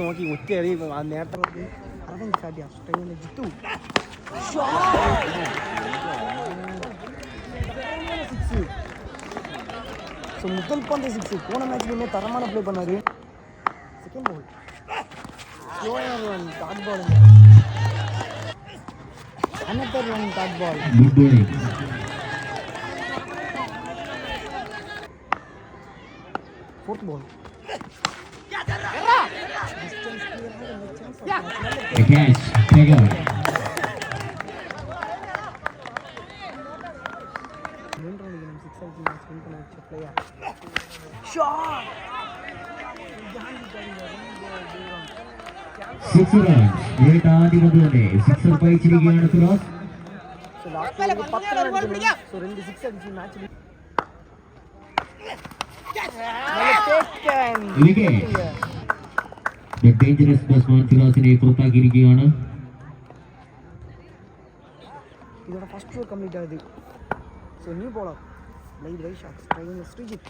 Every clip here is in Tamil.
നോക്കി ഒറ്റ എറി ആ നേരത്തെ അറവൻ ചാടി അഷ്ടങ്ങനെ ജിത്തു ஸோ முதல் பந்து சிக்ஸ் போன மேட்ச்லையுமே தரமான ப்ளே பண்ணாரு second ball slower run dot ball another run dot ball Fourth ball. The catch, Tiger. Six runs ഏതാണ്ടി വന്നുകൊണ്ട് സിക്സ് പയിച്ചിരിക്കുകയാണ് ഫിറോസ് പത്ത് റൺ പിടിക്കാം டேஞ்சரஸ் பஸ் சிராசினை பொறுப்பாக்கி இருக்கியான இதோட ஃபர்ஸ்ட் ரோ கம்ப்ளீட் ஆகுது ஸோ நியூ போலாம் லைட் வை shot driving Sreejith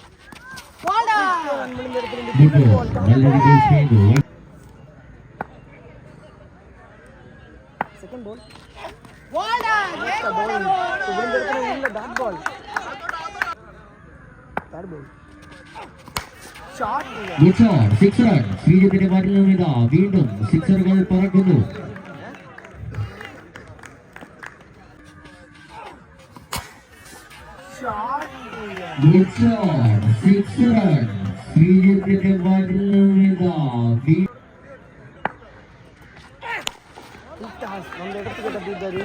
second ball ball உள்ள dot ball third ball shot good shot six run ശ്രീജിത്തിന്റെ ബാറ്റിൽ നിന്നും ഇതാ വീണ്ടും സിക്സറുകൾ പറക്കുന്നു shot good shot six run ശ്രീജിത്തിന്റെ ബാറ്റിൽ നിന്നും ഇതാ വീ- டாஸ் அந்த இடத்துக்கு தப்பிட்டாரு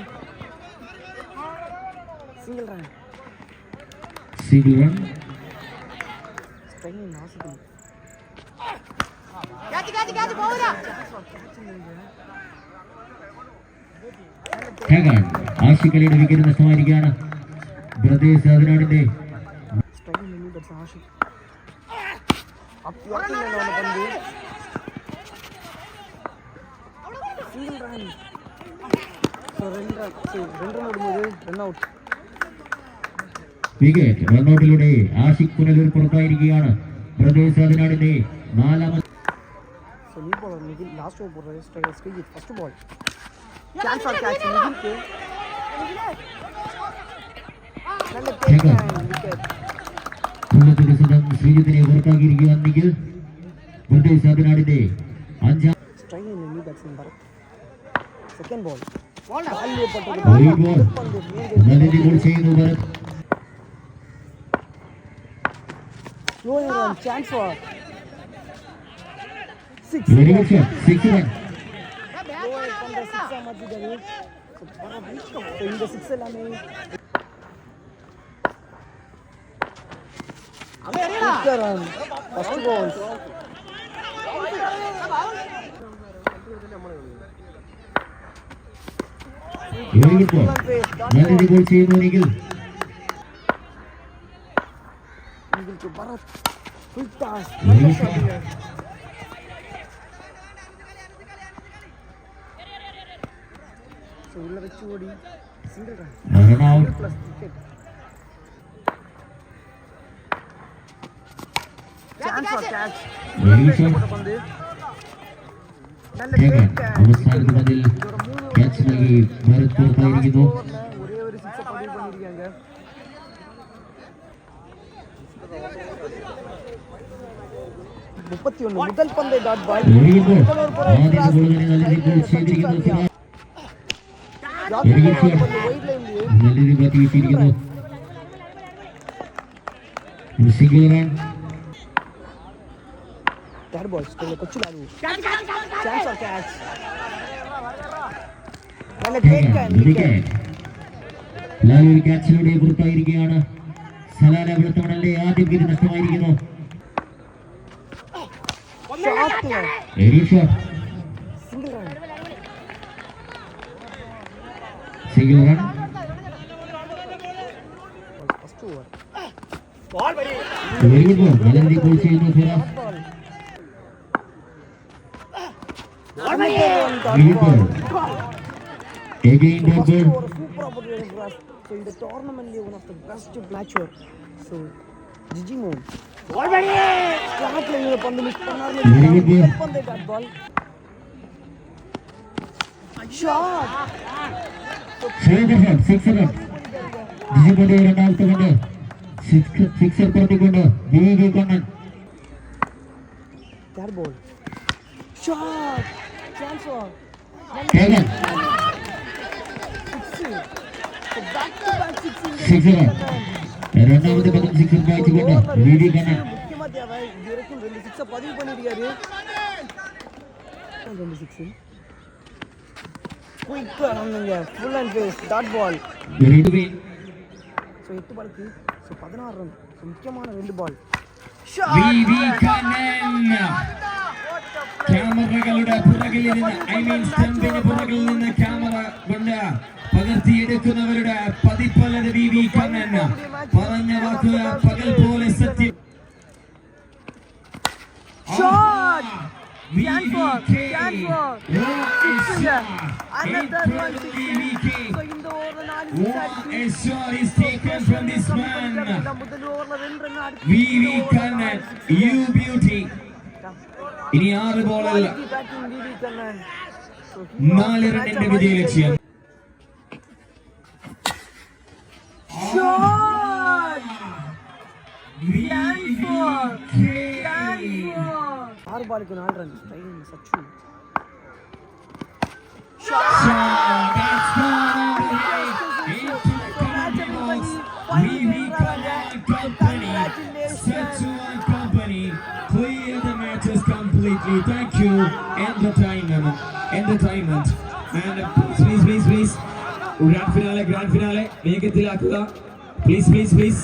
single run single run straining நாசிக்கு ടാഗൺ ആഷിഖലിയുടെ wicket നഷ്ടമായിരിക്കുകയാണ് brothers അതിനാടിന്റെ straining நின்று பட்ஸ் ஆஷிக் அப்படி ஒருத்தங்க ஒன்று பண்ணி சிங்கிள் ரன் ஸோ ரெண்டு ரன் சரி ரெண்டு ரன் விடும்போது ரன் அவுட் വികേറ്റ് റൺഔട്ടിലൂടെ ആഷിഖ് പുനലൂർ പുറത്തായിരിക്കുകയാണ് പ്രദേശ് അതിനാടിന്റെ നാലാമത് ശ്രീജിത്തിനെ പുറത്താക്കിയിരിക്കുകയാണെങ്കിൽ പ്രദേശ് അതിനാടിന്റെ അഞ്ചാം സെക്കൻഡ് ബോൾ ബോൾ ചെയ്യുന്നു Bharat Rolling one, chance for. Six. உங்களுக்கு பரத் full toss. Very நல்ல good shot. shot. So, உள்ள வச்சு ஓடி single run. Run out Plus wicket. Chance for catch. Very good shot பந்து நல்ல ടേക്കൺ take. അവസാനത്തെ പന്തിൽ இதோட மூணு ക്യാച്ച് നൽകി ഭരത് പുറത്തായിരിക്കുന്നു ஓவர்ல ஒரே ஒரு சிக்ஸ் பதிவு முப்பத்தி ஒன்று முதல் பந்தை dot ball Dead balls, they coach lalu. Chance or catch? നല്ല ടേക്ക് ആണ് ടേക്ക് ആണ് ലാലു ഒരു ക്യാച്ചിലൂടെ പുറത്തായിരിക്കുകയാണ് സലാന വെളുത്തമണലിന്റെ ആദ്യ വിധി നഷ്ടമായിരിക്കുന്നു? Single run. വെരി ഗുഡ് വലന്തി ഗോൾ ചെയ്യുന്നു Firas very good again double So in the tournament, one of the best match matcher. So, Gigi Moon. Ball back here. Clock playing the pandu miss panar Pandu got ball. Shot. Six six run. GG pandu run out to pandu. Six six run pandu pandu. GG pandu. That ball. Shot. Chance for. Kevin. Sixer ரெண்டாவது பக்கம் சிக்ஸர் கொண்டு வீடி கண்ணன் ரெண்டு சிக்ஸை பதிவு பண்ணிருக்காரு ரெண்டு சிக்ஸ் குயிக்காக நடந்துங்க full and dot ball so எட்டு ஸோ பதினாறு ரன் முக்கியமான ரெண்டு பால் ക്യാമറകളുടെ പുറകിൽ നിന്ന് ഐ മീൻ സ്റ്റമ്പിന് പുറകിൽ നിന്ന് ക്യാമറ കൊണ്ട് പകർത്തിയെടുക്കുന്നവരുടെ പതിപ്പലത വി വി കണ്ണൻ. പറഞ്ഞ വാക്ക് പകൽ പോലെ സത്യം. VV Kannan, you beauty. ഇനി ആറ് ബോളല്ല നാല് റണ്ണിന്റെ വിജയ ലക്ഷ്യം ആറ് ബാളിക്ക് നാല് run Sachu completely. Thank you. Entertainment. Entertainment. And uh, please, please, please, please. Grand finale, grand finale. വേഗത്തിലാക്കുക please please please